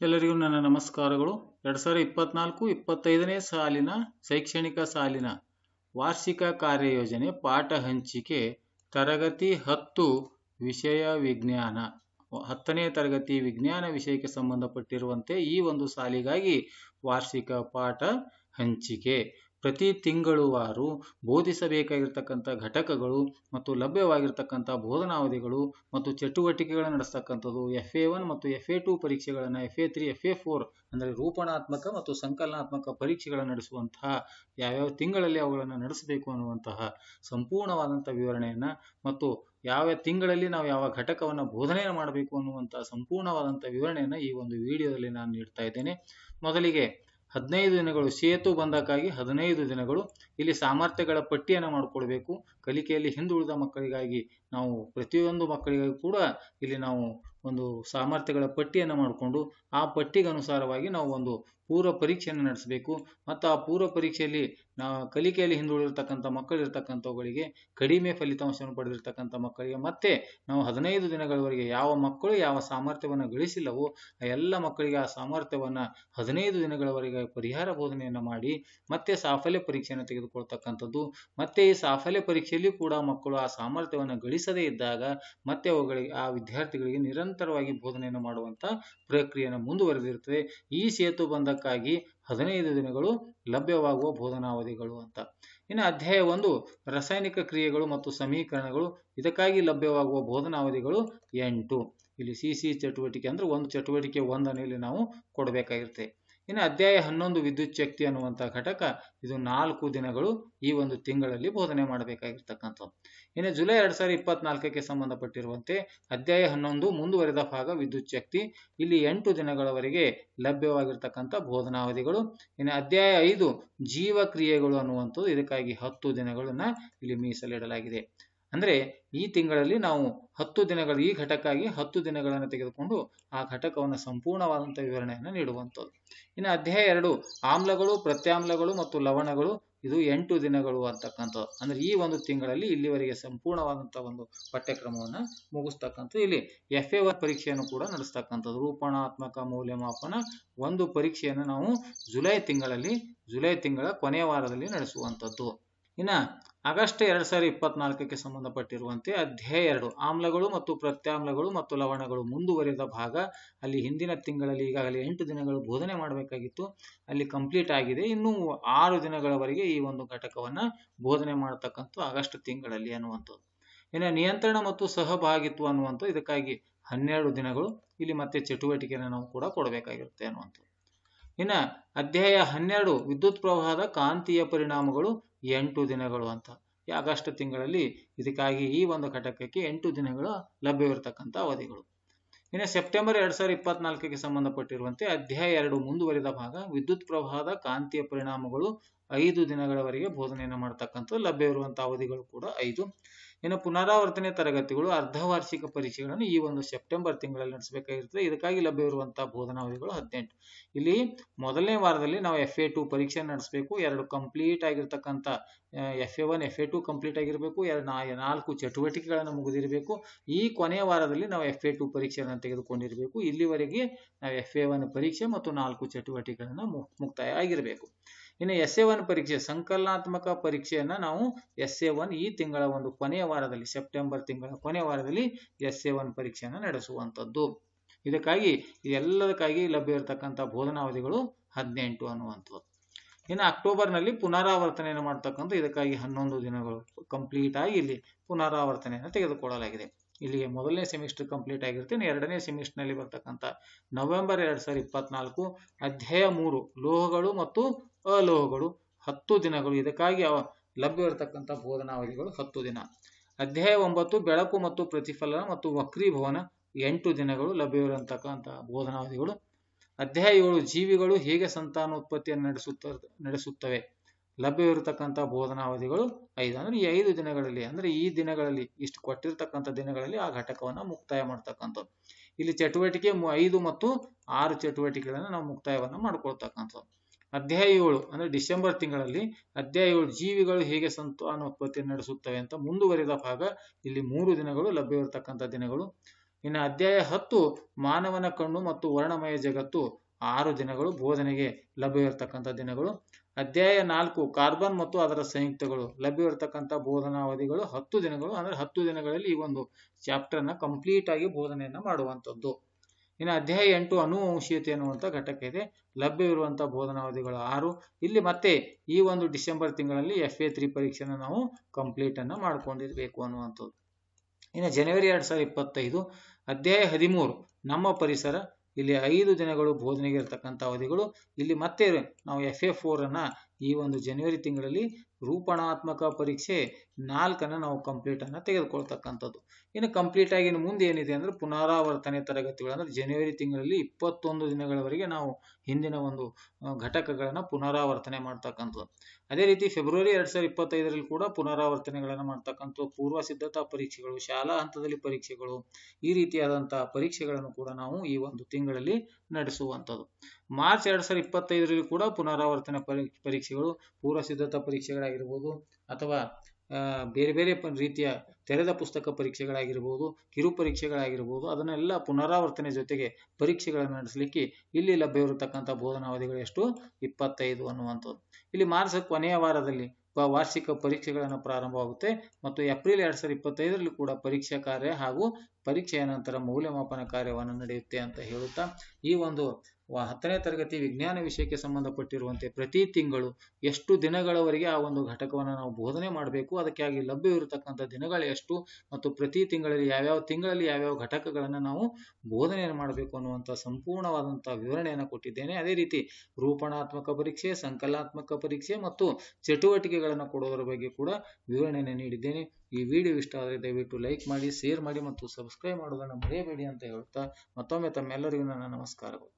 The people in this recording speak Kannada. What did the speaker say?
ಎಲ್ಲರಿಗೂ ನನ್ನ ನಮಸ್ಕಾರಗಳು. ಎರಡು ಸಾವಿರದ ಇಪ್ಪತ್ನಾಲ್ಕು ಇಪ್ಪತ್ತೈದನೇ ಸಾಲಿನ ಶೈಕ್ಷಣಿಕ ಸಾಲಿನ ವಾರ್ಷಿಕ ಕಾರ್ಯಯೋಜನೆ ಪಾಠ ಹಂಚಿಕೆ ತರಗತಿ ಹತ್ತು ವಿಷಯ ವಿಜ್ಞಾನ. ಹತ್ತನೇ ತರಗತಿ ವಿಜ್ಞಾನ ವಿಷಯಕ್ಕೆ ಸಂಬಂಧಪಟ್ಟಿರುವಂತೆ ಈ ಒಂದು ಸಾಲಿಗಾಗಿ ವಾರ್ಷಿಕ ಪಾಠ ಹಂಚಿಕೆ. ಪ್ರತಿ ತಿಂಗಳುವಾರು ಬೋಧಿಸಬೇಕಾಗಿರ್ತಕ್ಕಂಥ ಘಟಕಗಳು ಮತ್ತು ಲಭ್ಯವಾಗಿರ್ತಕ್ಕಂಥ ಬೋಧನಾವಧಿಗಳು ಮತ್ತು ಚಟುವಟಿಕೆಗಳನ್ನು ನಡೆಸ್ತಕ್ಕಂಥದ್ದು ಎಫ್ ಎ ಒನ್ ಮತ್ತು ಎಫ್ ಎ ಟು ಪರೀಕ್ಷೆಗಳನ್ನು F A three F A four ಅಂದರೆ ರೂಪಣಾತ್ಮಕ ಮತ್ತು ಸಂಕಲನಾತ್ಮಕ ಪರೀಕ್ಷೆಗಳನ್ನು ನಡೆಸುವಂತಹ ಯಾವ್ಯಾವ ತಿಂಗಳಲ್ಲಿ ಅವುಗಳನ್ನು ನಡೆಸಬೇಕು ಅನ್ನುವಂತಹ ಸಂಪೂರ್ಣವಾದಂಥ ವಿವರಣೆಯನ್ನು ಮತ್ತು ಯಾವ ತಿಂಗಳಲ್ಲಿ ನಾವು ಯಾವ ಘಟಕವನ್ನು ಬೋಧನೆ ಮಾಡಬೇಕು ಅನ್ನುವಂಥ ಸಂಪೂರ್ಣವಾದಂಥ ವಿವರಣೆಯನ್ನು ಈ ಒಂದು ವಿಡಿಯೋದಲ್ಲಿ ನಾನು ನೀಡ್ತಾ ಇದ್ದೇನೆ. ಮೊದಲಿಗೆ ಹದಿನೈದು ದಿನಗಳು ಸೇತು ಬಂಧಕ್ಕಾಗಿ ಹದಿನೈದು ದಿನಗಳು ಇಲ್ಲಿ ಸಾಮರ್ಥ್ಯಗಳ ಪಟ್ಟಿಯನ್ನು ಮಾಡಿಕೊಳ್ಬೇಕು. ಕಲಿಕೆಯಲ್ಲಿ ಹಿಂದುಳಿದ ಮಕ್ಕಳಿಗಾಗಿ ನಾವು ಪ್ರತಿಯೊಂದು ಮಕ್ಕಳಿಗಾಗಿ ಕೂಡ ಇಲ್ಲಿ ನಾವು ಒಂದು ಸಾಮರ್ಥ್ಯಗಳ ಪಟ್ಟಿಯನ್ನು ಮಾಡಿಕೊಂಡು ಆ ಪಟ್ಟಿಗೆ ಅನುಸಾರವಾಗಿ ನಾವು ಒಂದು ಪೂರ್ವ ಪರೀಕ್ಷೆಯನ್ನು ನಡೆಸಬೇಕು. ಮತ್ತು ಆ ಪೂರ್ವ ಪರೀಕ್ಷೆಯಲ್ಲಿ ನಾವು ಕಲಿಕೆಯಲ್ಲಿ ಹಿಂದುಳಿದಿರ್ತಕ್ಕಂಥ ಮಕ್ಕಳು ಇರ್ತಕ್ಕಂಥವುಗಳಿಗೆ ಕಡಿಮೆ ಫಲಿತಾಂಶವನ್ನು ಪಡೆದಿರ್ತಕ್ಕಂಥ ಮಕ್ಕಳಿಗೆ ಮತ್ತೆ ನಾವು ಹದಿನೈದು ದಿನಗಳವರೆಗೆ ಯಾವ ಮಕ್ಕಳು ಯಾವ ಸಾಮರ್ಥ್ಯವನ್ನು ಗಳಿಸಿಲ್ಲವೋ ಆ ಎಲ್ಲ ಮಕ್ಕಳಿಗೆ ಆ ಸಾಮರ್ಥ್ಯವನ್ನು ಹದಿನೈದು ದಿನಗಳವರೆಗೆ ಪರಿಹಾರ ಬೋಧನೆಯನ್ನು ಮಾಡಿ ಮತ್ತೆ ಸಾಫಲ್ಯ ಪರೀಕ್ಷೆಯನ್ನು ತೆಗೆದುಕೊಳ್ತಕ್ಕಂಥದ್ದು. ಮತ್ತೆ ಈ ಸಾಫಲ್ಯ ಪರೀಕ್ಷೆಯಲ್ಲಿ ಕೂಡ ಮಕ್ಕಳು ಆ ಸಾಮರ್ಥ್ಯವನ್ನು ಗಳಿಸದೇ ಇದ್ದಾಗ ಮತ್ತೆ ಅವುಗಳಿಗೆ ಆ ವಿದ್ಯಾರ್ಥಿಗಳಿಗೆ ನಿರಂತರವಾಗಿ ಬೋಧನೆಯನ್ನು ಮಾಡುವಂಥ ಪ್ರಕ್ರಿಯೆಯನ್ನು ಮುಂದುವರೆದಿರುತ್ತದೆ. ಈ ಸೇತು ಬಂಧಕ್ಕಾಗಿ ಹದಿನೈದು ದಿನಗಳು ಲಭ್ಯವಾಗುವ ಬೋಧನಾವಧಿಗಳು ಅಂತ. ಇನ್ನು ಅಧ್ಯಾಯ ಒಂದು, ರಾಸಾಯನಿಕ ಕ್ರಿಯೆಗಳು ಮತ್ತು ಸಮೀಕರಣಗಳು, ಇದಕ್ಕಾಗಿ ಲಭ್ಯವಾಗುವ ಬೋಧನಾವಧಿಗಳು ಎಂಟು. ಇಲ್ಲಿ ಸಿ ಸಿ ಚಟುವಟಿಕೆ ಅಂದ್ರೆ ಒಂದು ಚಟುವಟಿಕೆ ಒಂದನ್ನು ಇಲ್ಲಿ ನಾವು ಕೊಡಬೇಕಾಗಿರುತ್ತೆ. ಇನ್ನು ಅಧ್ಯಾಯ ಹನ್ನೊಂದು ವಿದ್ಯುತ್ ಶಕ್ತಿ ಅನ್ನುವಂಥ ಘಟಕ ಇದು ನಾಲ್ಕು ದಿನಗಳು ಈ ಒಂದು ತಿಂಗಳಲ್ಲಿ ಬೋಧನೆ ಮಾಡಬೇಕಾಗಿರ್ತಕ್ಕಂಥದ್ದು. ಇನ್ನು ಜುಲೈ ಎರಡ್ ಸಾವಿರದ ಇಪ್ಪತ್ನಾಲ್ಕಕ್ಕೆ ಸಂಬಂಧಪಟ್ಟಿರುವಂತೆ ಅಧ್ಯಾಯ ಹನ್ನೊಂದು ಮುಂದುವರೆದ ಭಾಗ ವಿದ್ಯುತ್ ಶಕ್ತಿ. ಇಲ್ಲಿ ಎಂಟು ದಿನಗಳವರೆಗೆ ಲಭ್ಯವಾಗಿರ್ತಕ್ಕಂಥ ಬೋಧನಾವಧಿಗಳು. ಇನ್ನು ಅಧ್ಯಾಯ ಐದು ಜೀವಕ್ರಿಯೆಗಳು ಅನ್ನುವಂಥದ್ದು ಇದಕ್ಕಾಗಿ ಹತ್ತು ದಿನಗಳನ್ನು ಇಲ್ಲಿ ಮೀಸಲಿಡಲಾಗಿದೆ. ಅಂದ್ರೆ ಈ ತಿಂಗಳಲ್ಲಿ ನಾವು ಹತ್ತು ದಿನಗಳು ಈ ಘಟಕಾಗಿ ಹತ್ತು ದಿನಗಳನ್ನು ತೆಗೆದುಕೊಂಡು ಆ ಘಟಕವನ್ನು ಸಂಪೂರ್ಣವಾದಂಥ ವಿವರಣೆಯನ್ನು ನೀಡುವಂಥದ್ದು. ಇನ್ನು ಅಧ್ಯಾಯ ಎರಡು, ಆಮ್ಲಗಳು, ಪ್ರತ್ಯಾಮ್ಲಗಳು ಮತ್ತು ಲವಣಗಳು, ಇದು ಎಂಟು ದಿನಗಳು ಅಂತಕ್ಕಂಥದ್ದು. ಅಂದ್ರೆ ಈ ಒಂದು ತಿಂಗಳಲ್ಲಿ ಇಲ್ಲಿವರೆಗೆ ಸಂಪೂರ್ಣವಾದಂಥ ಒಂದು ಪಠ್ಯಕ್ರಮವನ್ನು ಮುಗಿಸ್ತಕ್ಕಂಥದ್ದು. ಇಲ್ಲಿ ಎಫ್ ಎ ಒನ್ ಪರೀಕ್ಷೆಯನ್ನು ಕೂಡ ನಡೆಸ್ತಕ್ಕಂಥದ್ದು. ರೂಪಣಾತ್ಮಕ ಮೌಲ್ಯಮಾಪನ ಒಂದು ಪರೀಕ್ಷೆಯನ್ನು ನಾವು ಜುಲೈ ತಿಂಗಳಲ್ಲಿ, ಜುಲೈ ತಿಂಗಳ ಕೊನೆಯ ವಾರದಲ್ಲಿ ನಡೆಸುವಂಥದ್ದು. ಇನ್ನ ಆಗಸ್ಟ್ ಎರಡ್ ಸಾವಿರದ ಇಪ್ಪತ್ನಾಲ್ಕಕ್ಕೆ ಸಂಬಂಧಪಟ್ಟಿರುವಂತೆ ಅಧ್ಯಾಯ ಎರಡು, ಆಮ್ಲಗಳು ಮತ್ತು ಪ್ರತ್ಯಾಮ್ಲಗಳು ಮತ್ತು ಲವಣಗಳು ಮುಂದುವರಿದ ಭಾಗ ಅಲ್ಲಿ ಹಿಂದಿನ ತಿಂಗಳಲ್ಲಿ ಈಗಾಗಲೇ ಎಂಟು ದಿನಗಳು ಬೋಧನೆ ಮಾಡಬೇಕಾಗಿತ್ತು. ಅಲ್ಲಿ ಕಂಪ್ಲೀಟ್ ಆಗಿದೆ. ಇನ್ನೂ ಆರು ದಿನಗಳವರೆಗೆ ಈ ಒಂದು ಘಟಕವನ್ನು ಬೋಧನೆ ಮಾಡತಕ್ಕಂಥ ಆಗಸ್ಟ್ ತಿಂಗಳಲ್ಲಿ ಅನ್ನುವಂಥದ್ದು. ಇನ್ನು ನಿಯಂತ್ರಣ ಮತ್ತು ಸಹಭಾಗಿತ್ವ ಅನ್ನುವಂಥ ಇದಕ್ಕಾಗಿ ಹನ್ನೆರಡು ದಿನಗಳು. ಇಲ್ಲಿ ಮತ್ತೆ ಚಟುವಟಿಕೆಯನ್ನು ನಾವು ಕೂಡ ಕೊಡಬೇಕಾಗಿರುತ್ತೆ ಅನ್ನುವಂಥದ್ದು. ಇನ್ನ ಅಧ್ಯಾಯ ಹನ್ನೆರಡು, ವಿದ್ಯುತ್ ಪ್ರವಾಹದ ಕಾಂತೀಯ ಪರಿಣಾಮಗಳು ಎಂಟು ದಿನಗಳು ಅಂತ. ಆಗಸ್ಟ್ ತಿಂಗಳಲ್ಲಿ ಇದಕ್ಕಾಗಿ ಈ ಒಂದು ಘಟಕಕ್ಕೆ ಎಂಟು ದಿನಗಳು ಲಭ್ಯವಿರತಕ್ಕಂಥ ಅವಧಿಗಳು. ಇನ್ನು ಸೆಪ್ಟೆಂಬರ್ ಎರಡ್ ಸಾವಿರದ ಇಪ್ಪತ್ನಾಲ್ಕಕ್ಕೆ ಸಂಬಂಧಪಟ್ಟಿರುವಂತೆ ಅಧ್ಯಾಯ ಎರಡು ಮುಂದುವರಿದ ಭಾಗ, ವಿದ್ಯುತ್ ಪ್ರವಾಹದ ಕಾಂತೀಯ ಪರಿಣಾಮಗಳು ಐದು ದಿನಗಳವರೆಗೆ ಬೋಧನೆಯನ್ನು ಮಾಡತಕ್ಕಂಥ ಲಭ್ಯವಿರುವಂತಹ ಅವಧಿಗಳು ಕೂಡ ಐದು. ಇನ್ನು ಪುನರಾವರ್ತನೆ ತರಗತಿಗಳು ಅರ್ಧವಾರ್ಷಿಕ ಪರೀಕ್ಷೆಗಳನ್ನು ಈ ಒಂದು ಸೆಪ್ಟೆಂಬರ್ ತಿಂಗಳಲ್ಲಿ ನಡೆಸಬೇಕಾಗಿರ್ತದೆ. ಇದಕ್ಕಾಗಿ ಲಭ್ಯವಿರುವಂತಹ ಬೋಧನಾವಧಿಗಳು ಹದಿನೆಂಟು. ಇಲ್ಲಿ ಮೊದಲನೇ ವಾರದಲ್ಲಿ ನಾವು ಎಫ್ ಎ ಟು ಪರೀಕ್ಷೆ ನಡೆಸಬೇಕು. ಎರಡು ಕಂಪ್ಲೀಟ್ ಆಗಿರ್ತಕ್ಕಂಥ F A one F A two complete ಆಗಿರಬೇಕು. ಎರಡು ನಾಲ್ಕು ಚಟುವಟಿಕೆಗಳನ್ನು ಮುಗಿದಿರಬೇಕು. ಈ ಕೊನೆಯ ವಾರದಲ್ಲಿ ನಾವು ಎಫ್ ಎ ಟು ಪರೀಕ್ಷೆಯನ್ನು ತೆಗೆದುಕೊಂಡಿರಬೇಕು. ಇಲ್ಲಿವರೆಗೆ ನಾವು ಎಫ್ ಎ ಒನ್ ಪರೀಕ್ಷೆ ಮತ್ತು ನಾಲ್ಕು ಚಟುವಟಿಕೆಗಳನ್ನು ಮುಕ್ತಾಯ ಆಗಿರಬೇಕು ಇನ್ನು ಎಸ್ ಎ ಒನ್ ಪರೀಕ್ಷೆ, ಸಂಕಲನಾತ್ಮಕ ಪರೀಕ್ಷೆಯನ್ನ ನಾವು ಎಸ್ ಎ ಒನ್ ಈ ತಿಂಗಳ ಒಂದು ಕೊನೆಯ ವಾರದಲ್ಲಿ, ಸೆಪ್ಟೆಂಬರ್ ತಿಂಗಳ ಕೊನೆಯ ವಾರದಲ್ಲಿ ಎಸ್ ಎ ಒನ್ ಪರೀಕ್ಷೆಯನ್ನು ನಡೆಸುವಂಥದ್ದು. ಇದಕ್ಕಾಗಿ ಎಲ್ಲದಕ್ಕಾಗಿ ಲಭ್ಯ ಇರತಕ್ಕಂಥ ಬೋಧನಾವಧಿಗಳು ಹದಿನೆಂಟು ಅನ್ನುವಂಥದ್ದು. ಇನ್ನು ಅಕ್ಟೋಬರ್ನಲ್ಲಿ ಪುನರಾವರ್ತನೆಯನ್ನು ಮಾಡ್ತಕ್ಕಂಥ ಇದಕ್ಕಾಗಿ ಹನ್ನೊಂದು ದಿನಗಳು ಕಂಪ್ಲೀಟ್ ಆಗಿ ಇಲ್ಲಿ ಪುನರಾವರ್ತನೆಯನ್ನು ತೆಗೆದುಕೊಳ್ಳಲಾಗಿದೆ. ಇಲ್ಲಿಗೆ ಮೊದಲನೇ ಸೆಮಿಸ್ಟರ್ ಕಂಪ್ಲೀಟ್ ಆಗಿರ್ತೀನಿ. ಎರಡನೇ ಸೆಮಿಸ್ಟರ್ನಲ್ಲಿ ಬರ್ತಕ್ಕಂಥ ನವೆಂಬರ್ ಎರಡ್ ಸಾವಿರದ ಇಪ್ಪತ್ನಾಲ್ಕು ಅಧ್ಯಾಯ ಮೂರು, ಲೋಹಗಳು ಮತ್ತು ಅಲೋಹಗಳು ಹತ್ತು ದಿನಗಳು. ಇದಕ್ಕಾಗಿ ಅವ ಲಭ್ಯವಿರತಕ್ಕಂಥ ಬೋಧನಾವಧಿಗಳು ಹತ್ತು ದಿನ. ಅಧ್ಯಾಯ ಒಂಬತ್ತು, ಬೆಳಕು ಮತ್ತು ಪ್ರತಿಫಲನ ಮತ್ತು ವಕ್ರೀಭವನ ಎಂಟು ದಿನಗಳು ಲಭ್ಯವಿರತಕ್ಕಂಥ ಬೋಧನಾವಧಿಗಳು. ಅಧ್ಯಾಯ ಏಳು, ಜೀವಿಗಳು ಹೇಗೆ ಸಂತಾನೋತ್ಪತ್ತಿಯನ್ನು ನಡೆಸುತ್ತ, ನಡೆಸುತ್ತವೆ? ಲಭ್ಯವಿರತಕ್ಕಂಥ ಬೋಧನಾವಧಿಗಳು ಐದು. ಅಂದ್ರೆ ಈ ಐದು ದಿನಗಳಲ್ಲಿ, ಅಂದ್ರೆ ಈ ದಿನಗಳಲ್ಲಿ, ಇಷ್ಟು ಕೊಟ್ಟಿರ್ತಕ್ಕಂಥ ದಿನಗಳಲ್ಲಿ ಆ ಘಟಕವನ್ನು ಮುಕ್ತಾಯ ಮಾಡ್ತಕ್ಕಂಥದ್ದು. ಇಲ್ಲಿ ಚಟುವಟಿಕೆ ಐದು ಮತ್ತು ಆರು ಚಟುವಟಿಕೆಗಳನ್ನು ನಾವು ಮುಕ್ತಾಯವನ್ನು ಮಾಡ್ಕೊಳ್ತಕ್ಕಂಥದ್ದು. ಅಧ್ಯಾಯ ಏಳು ಅಂದ್ರೆ ಡಿಸೆಂಬರ್ ತಿಂಗಳಲ್ಲಿ ಅಧ್ಯಾಯ ಏಳು ಜೀವಿಗಳು ಹೇಗೆ ಸಂತಾನೋತ್ಪತ್ತಿ ನಡೆಸುತ್ತವೆ ಅಂತ ಮುಂದುವರಿದ ಭಾಗ ಇಲ್ಲಿ ಮೂರು ದಿನಗಳು ಲಭ್ಯವಿರತಕ್ಕಂಥ ದಿನಗಳು. ಇನ್ನು ಅಧ್ಯಾಯ ಹತ್ತು, ಮಾನವನ ಕಣ್ಣು ಮತ್ತು ವರ್ಣಮಯ ಜಗತ್ತು, ಆರು ದಿನಗಳು ಬೋಧನೆಗೆ ಲಭ್ಯವಿರತಕ್ಕಂಥ ದಿನಗಳು. ಅಧ್ಯಾಯ ನಾಲ್ಕು, ಕಾರ್ಬನ್ ಮತ್ತು ಅದರ ಸಂಯುಕ್ತಗಳು ಲಭ್ಯವಿರತಕ್ಕಂಥ ಬೋಧನಾವಧಿಗಳು ಹತ್ತು ದಿನಗಳು, ಅಂದ್ರೆ ಹತ್ತು ದಿನಗಳಲ್ಲಿ ಈ ಒಂದು ಚಾಪ್ಟರ್ನ ಕಂಪ್ಲೀಟ್ ಆಗಿ ಬೋಧನೆಯನ್ನ ಮಾಡುವಂಥದ್ದು. ಇನ್ನು ಅಧ್ಯಾಯ ಎಂಟು ಅನುವಂಶೀಯತೆ ಅನ್ನುವಂಥ ಘಟಕ ಇದೆ. ಲಭ್ಯವಿರುವಂಥ ಬೋಧನಾವಧಿಗಳು ಆರು. ಇಲ್ಲಿ ಮತ್ತೆ ಈ ಒಂದು ಡಿಸೆಂಬರ್ ತಿಂಗಳಲ್ಲಿ ಎಫ್ ಎ ತ್ರೀ ಪರೀಕ್ಷೆನ ನಾವು ಕಂಪ್ಲೀಟ್ ಮಾಡ್ಕೊಂಡಿರಬೇಕು ಅನ್ನುವಂಥದ್ದು. ಇನ್ನು ಜನವರಿ ಎರಡು ಸಾವಿರದ ಇಪ್ಪತ್ತೈದು, ಅಧ್ಯಾಯ ಹದಿಮೂರು, ನಮ್ಮ ಪರಿಸರ, ಇಲ್ಲಿ ಐದು ದಿನಗಳು ಬೋಧನೆಗೆ ಇರತಕ್ಕಂಥ ಅವಧಿಗಳು. ಇಲ್ಲಿ ಮತ್ತೆ ನಾವು ಎಫ್ ಎ ಫೋರನ್ನು ಈ ಒಂದು ಜನವರಿ ತಿಂಗಳಲ್ಲಿ ರೂಪಣಾತ್ಮಕ ಪರೀಕ್ಷೆ ನಾಲ್ಕನ್ನ ನಾವು ಕಂಪ್ಲೀಟ್ ಅನ್ನ ತೆಗೆದುಕೊಳ್ತಕ್ಕಂಥದ್ದು. ಇನ್ನು ಕಂಪ್ಲೀಟ್ ಆಗಿ ಇನ್ನು ಮುಂದೆ ಏನಿದೆ ಅಂದ್ರೆ ಪುನರಾವರ್ತನೆ ತರಗತಿಗಳು, ಅಂದ್ರೆ ಜನವರಿ ತಿಂಗಳಲ್ಲಿ ಇಪ್ಪತ್ತೊಂದು ದಿನಗಳವರೆಗೆ ನಾವು ಹಿಂದಿನ ಒಂದು ಘಟಕಗಳನ್ನು ಪುನರಾವರ್ತನೆ ಮಾಡ್ತಕ್ಕಂಥದ್ದು. ಅದೇ ರೀತಿ ಫೆಬ್ರವರಿ ಎರಡು ಸಾವಿರದ ಇಪ್ಪತ್ತೈದರಲ್ಲಿ ಕೂಡ ಪುನರಾವರ್ತನೆಗಳನ್ನ ಮಾಡ್ತಕ್ಕಂಥ ಪೂರ್ವ ಸಿದ್ಧತಾ ಪರೀಕ್ಷೆಗಳು, ಶಾಲಾ ಹಂತದಲ್ಲಿ ಪರೀಕ್ಷೆಗಳು, ಈ ರೀತಿಯಾದಂತಹ ಪರೀಕ್ಷೆಗಳನ್ನು ಕೂಡ ನಾವು ಈ ಒಂದು ತಿಂಗಳಲ್ಲಿ ನಡೆಸುವಂಥದ್ದು. ಮಾರ್ಚ್ ಎರಡು ಸಾವಿರದ ಇಪ್ಪತ್ತೈದರಲ್ಲಿ ಕೂಡ ಪುನರಾವರ್ತನೆ ಪರೀ- ಪರೀಕ್ಷೆಗಳು, ಪೂರ್ವ ಸಿದ್ಧತಾ ಪರೀಕ್ಷೆಗಳಾಗಿರ್ಬೋದು ಅಥವಾ ಬೇರೆ ಬೇರೆ ರೀತಿಯ ತೆರೆದ ಪುಸ್ತಕ ಪರೀಕ್ಷೆಗಳಾಗಿರ್ಬೋದು, ಕಿರು ಪರೀಕ್ಷೆಗಳಾಗಿರ್ಬೋದು, ಅದನ್ನೆಲ್ಲ ಪುನರಾವರ್ತನೆ ಜೊತೆಗೆ ಪರೀಕ್ಷೆಗಳನ್ನು ನಡೆಸಲಿಕ್ಕೆ ಇಲ್ಲಿ ಲಭ್ಯವಿರತಕ್ಕಂಥ ಬೋಧನಾವಧಿಗಳು ಎಷ್ಟು ಇಪ್ಪತ್ತೈದು ಅನ್ನುವಂಥದ್ದು. ಇಲ್ಲಿ ಮಾರ್ಚ್ ಕೊನೆಯ ವಾರದಲ್ಲಿ ವಾರ್ಷಿಕ ಪರೀಕ್ಷೆಗಳನ್ನು ಪ್ರಾರಂಭವಾಗುತ್ತೆ ಮತ್ತು ಏಪ್ರಿಲ್ ಎರಡು ಸಾವಿರದ ಇಪ್ಪತ್ತೈದರಲ್ಲಿ ಕೂಡ ಪರೀಕ್ಷಾ ಕಾರ್ಯ ಹಾಗೂ ಪರೀಕ್ಷೆಯ ನಂತರ ಮೌಲ್ಯಮಾಪನ ಕಾರ್ಯವನ್ನು ನಡೆಯುತ್ತೆ ಅಂತ ಹೇಳುತ್ತಾ ಈ ಒಂದು ಹತ್ತನೇ ತರಗತಿ ವಿಜ್ಞಾನ ವಿಷಯಕ್ಕೆ ಸಂಬಂಧಪಟ್ಟಿರುವಂತೆ ಪ್ರತಿ ತಿಂಗಳು ಎಷ್ಟು ದಿನಗಳವರೆಗೆ ಆ ಒಂದು ಘಟಕವನ್ನು ನಾವು ಬೋಧನೆ ಮಾಡಬೇಕು ಅದಕ್ಕಾಗಿ ಲಭ್ಯವಿರತಕ್ಕಂಥ ದಿನಗಳು ಎಷ್ಟು ಮತ್ತು ಪ್ರತಿ ತಿಂಗಳಲ್ಲಿ ಯಾವ್ಯಾವ ತಿಂಗಳಲ್ಲಿ ಯಾವ್ಯಾವ ಘಟಕಗಳನ್ನು ನಾವು ಬೋಧನೆಯನ್ನು ಮಾಡಬೇಕು ಅನ್ನುವಂಥ ಸಂಪೂರ್ಣವಾದಂಥ ವಿವರಣೆಯನ್ನು ಕೊಟ್ಟಿದ್ದೇನೆ. ಅದೇ ರೀತಿ ರೂಪಣಾತ್ಮಕ ಪರೀಕ್ಷೆ ಸಂಕಲಾತ್ಮಕ ಪರೀಕ್ಷೆ ಮತ್ತು ಚಟುವಟಿಕೆಗಳನ್ನು ಕೊಡುವುದರ ಬಗ್ಗೆ ಕೂಡ ವಿವರಣೆಯನ್ನು ನೀಡಿದ್ದೇನೆ. ಈ ವಿಡಿಯೋ ಇಷ್ಟ ಆದರೆ ದಯವಿಟ್ಟು ಲೈಕ್ ಮಾಡಿ, ಶೇರ್ ಮಾಡಿ ಮತ್ತು ಸಬ್ಸ್ಕ್ರೈಬ್ ಮಾಡೋದನ್ನು ಮರೆಯಬೇಡಿ ಅಂತ ಹೇಳ್ತಾ ಮತ್ತೊಮ್ಮೆ ತಮ್ಮೆಲ್ಲರಿಗೂ ನನ್ನ ನಮಸ್ಕಾರಗಳು.